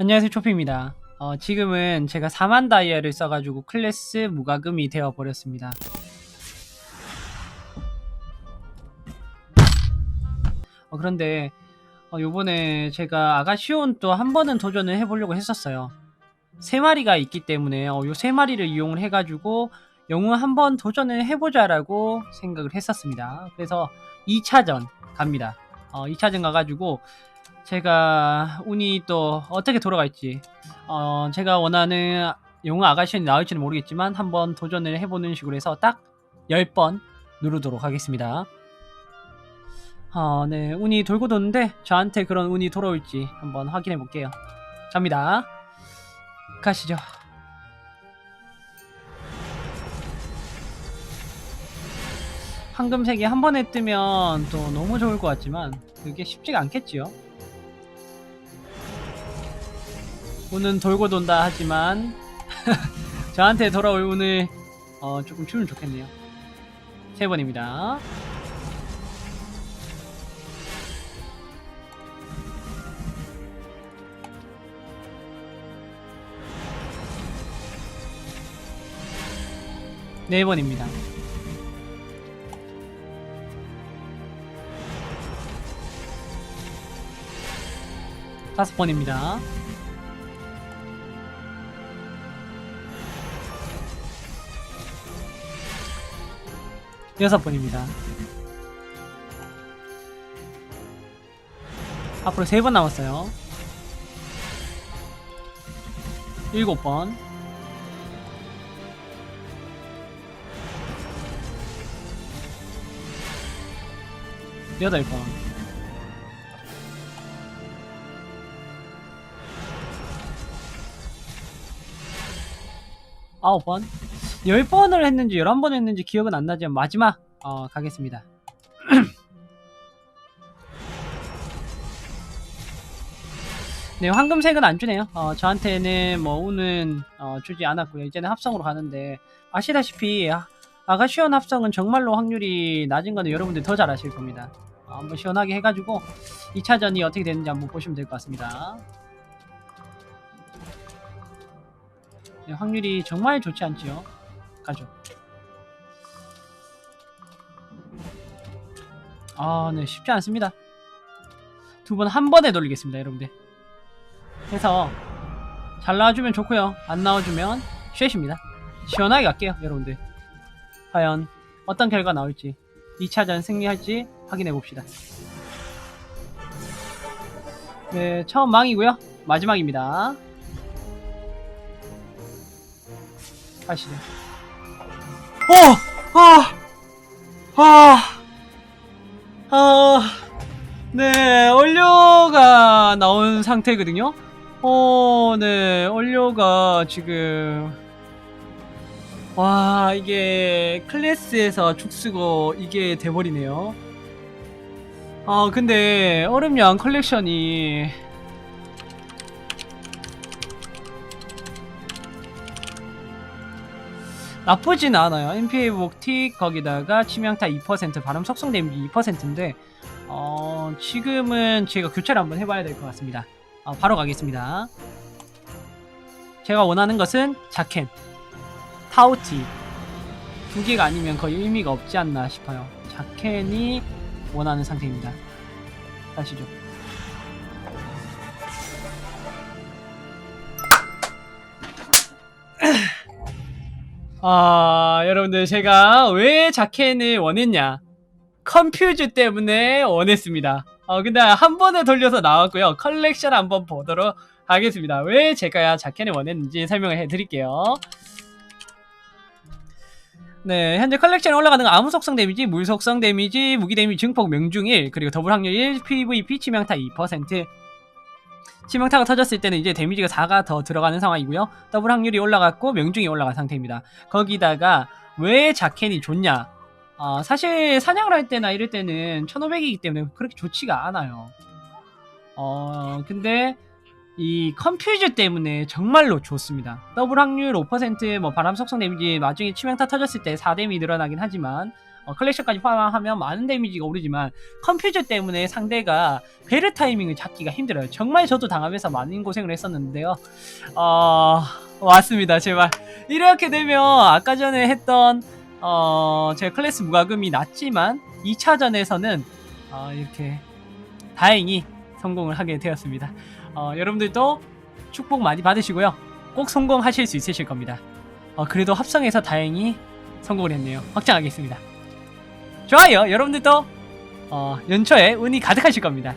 안녕하세요 초피입니다. 어, 지금은 제가 4만 다이아를 써가지고 클래스 무과금이 되어버렸습니다. 어, 그런데 어, 요번에 제가 아가시온 또 한 번은 도전을 해보려고 했었어요. 세 마리가 있기 때문에 어, 요세 마리를 이용을 해가지고 영웅 한 번 도전을 해보자라고 생각을 했었습니다. 그래서 2차전 갑니다. 어, 2차전 가가지고 제가 운이 또 어떻게 돌아갈지 어, 제가 원하는 영웅 아가씨이 나올지는 모르겠지만 한번 도전을 해보는 식으로 해서 딱 10번 누르도록 하겠습니다. 어, 네, 운이 돌고 도는데 저한테 그런 운이 돌아올지 한번 확인해 볼게요. 갑니다. 가시죠. 황금색이 한 번에 뜨면 또 너무 좋을 것 같지만 그게 쉽지가 않겠지요. 운은 돌고 돈다 하지만 저한테 돌아올 운을 어, 조금 주면 좋겠네요. 세 번입니다. 네 번입니다. 다섯 번입니다. 여섯 번입니다. 앞으로 세번 남았어요. 일곱 번. 여덟 번. 아홉 번. 10번을 했는지 11번 했는지 기억은 안 나지만 마지막 어, 가겠습니다. 네, 황금색은 안 주네요. 어, 저한테는 뭐 운은 어, 주지 않았고요. 이제는 합성으로 가는데 아시다시피 아, 아가시온 합성은 정말로 확률이 낮은 거는 여러분들 더 잘 아실 겁니다. 어, 한번 시원하게 해가지고 2차전이 어떻게 되는지 한번 보시면 될 것 같습니다. 네, 확률이 정말 좋지 않지요. 가죠. 아, 네, 쉽지 않습니다. 두 번 한 번에 돌리겠습니다, 여러분들. 해서 잘 나와주면 좋고요. 안 나와주면 쉐입니다. 시원하게 갈게요, 여러분들. 과연 어떤 결과 나올지 2차전 승리할지 확인해 봅시다. 네, 처음 망이고요. 마지막입니다. 가시죠. 오! 아! 아! 아! 네, 원료가 나온 상태거든요. 어, 네, 원료가 지금 와, 이게 클래스에서 죽쓰고 이게 돼버리네요. 아, 근데 얼음양 컬렉션이 나쁘진 않아요. MPA 복틱 거기다가 치명타 2% 발음 속성 데미지 2%인데 어, 지금은 제가 교체를 한번 해봐야 될 것 같습니다. 어, 바로 가겠습니다. 제가 원하는 것은 자켄, 타우티 두 개가 아니면 거의 의미가 없지 않나 싶어요. 자켄이 원하는 상태입니다. 가시죠. 아, 여러분들 제가 왜 자켄을 원했냐? 컴퓨즈 때문에 원했습니다. 어, 근데 한 번에 돌려서 나왔고요. 컬렉션 한번 보도록 하겠습니다. 왜 제가 자켄을 원했는지 설명을 해드릴게요. 네, 현재 컬렉션에 올라가는 건 아무 속성 데미지, 물 속성 데미지, 무기 데미지 증폭 명중 1, 그리고 더블 확률 1, PVP 치명타 2%. 치명타가 터졌을 때는 이제 데미지가 4가 더 들어가는 상황이고요. 더블 확률이 올라갔고 명중이 올라간 상태입니다. 거기다가 왜 자켄이 좋냐? 어, 사실 사냥을 할 때나 이럴 때는 1500이기 때문에 그렇게 좋지가 않아요. 어, 근데 이 컴퓨즈 때문에 정말로 좋습니다. 더블 확률 5%, 뭐 바람 속성 데미지 나중에 치명타 터졌을 때 4데미 늘어나긴 하지만 어, 클래셔까지 포함하면 많은 데미지가 오르지만 컴퓨터 때문에 상대가 베르 타이밍을 잡기가 힘들어요. 정말 저도 당하면서 많은 고생을 했었는데요. 어, 왔습니다. 제발 이렇게 되면 아까 전에 했던 어, 제 클래스 무과금이 낮지만 2차전에서는 어, 이렇게 다행히 성공을 하게 되었습니다. 어, 여러분들도 축복 많이 받으시고요. 꼭 성공하실 수 있으실 겁니다. 어, 그래도 합성해서 다행히 성공을 했네요. 확장하겠습니다. 좋아요. 여러분들도 어, 연초에 운이 가득하실 겁니다.